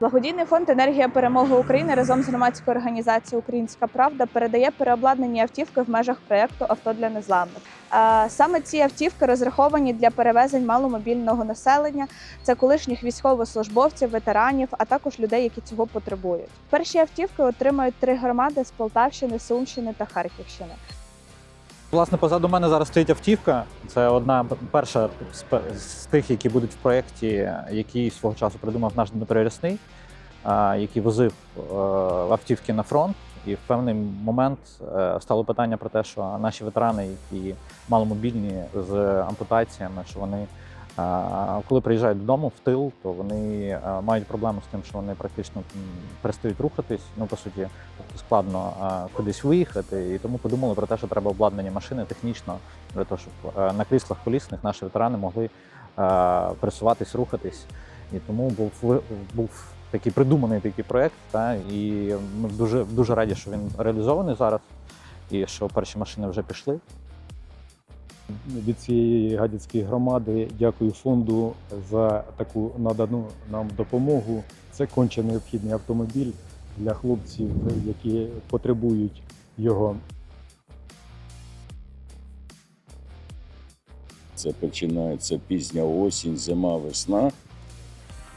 Благодійний фонд Енергія перемоги України разом з громадською організацією Українська Правда передає переобладнані автівки в межах проєкту Авто для незламних. Саме ці автівки розраховані для перевезень маломобільного населення. Це колишніх військовослужбовців, ветеранів, а також людей, які цього потребують. Перші автівки отримають три громади з Полтавщини, Сумщини та Харківщини. Власне, позаду мене зараз стоїть автівка. Це одна перша з тих, які будуть в проєкті, який свого часу придумав наш Дмитро Рясний, який возив е, автівки на фронт. І в певний момент е, стало питання про те, що наші ветерани, які маломобільні з ампутаціями, що вони, коли приїжджають додому в тил, то вони мають проблему з тим, що вони практично перестають рухатись. Ну, по суті, складно кудись виїхати. І тому подумали про те, що треба обладнання машини технічно для того, щоб на кріслах колісних наші ветерани могли пересуватись, рухатись. І тому був був такий придуманий такий проект. Та, і ми дуже дуже раді, що він реалізований зараз, і що перші машини вже пішли. Від цієї гадяцької громади дякую фонду за таку надану нам допомогу. Це конче необхідний автомобіль для хлопців, які потребують його. Це починається пізня осінь, зима, весна.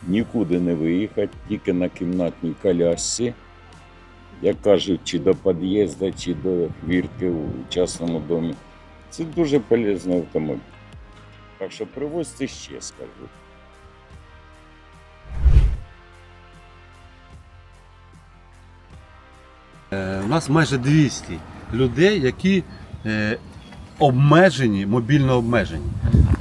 Нікуди не виїхати, тільки на кімнатній колясці. Як кажуть, чи до під'їзду, чи до хвіртки у частному домі. Це дуже полезний автомобіль. Так що привозьте ще, скажу. Е, У нас майже 200 людей, які е, обмежені, мобільно обмежені.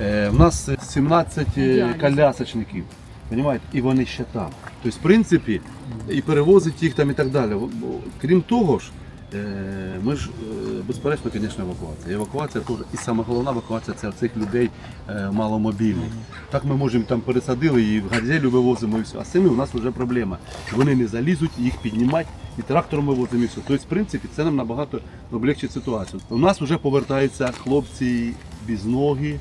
Е, У нас 17 е, колясочників, понімаєте? і вони ще там. Тобто, в принципі, і перевозить їх там і так далі. Крім того ж, ми ж, е, безперечно, звісно, евакуація. Евакуація теж, і саме головна евакуація це цих людей е, маломобільних. Так ми можемо там пересадили і в газелю вивозимо і все. А з цими у нас вже проблема. Вони не залізуть, їх піднімати і трактором вивозимо і все. Тобто, в принципі, це нам набагато облегчить ситуацію. У нас вже повертаються хлопці без ноги.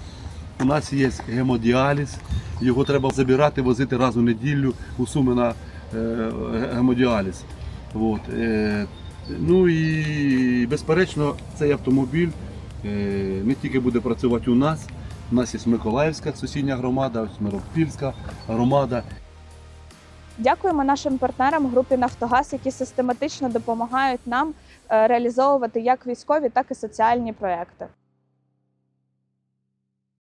У нас є гемодіаліз, його треба забирати, возити раз у неділю у Суми на е, гемодіаліз. От. Ну і безперечно, цей автомобіль е, не тільки буде працювати у нас, у нас є Миколаївська сусідня громада, ось Миропільська громада. Дякуємо нашим партнерам групі Нафтогаз, які систематично допомагають нам е, реалізовувати як військові, так і соціальні проекти.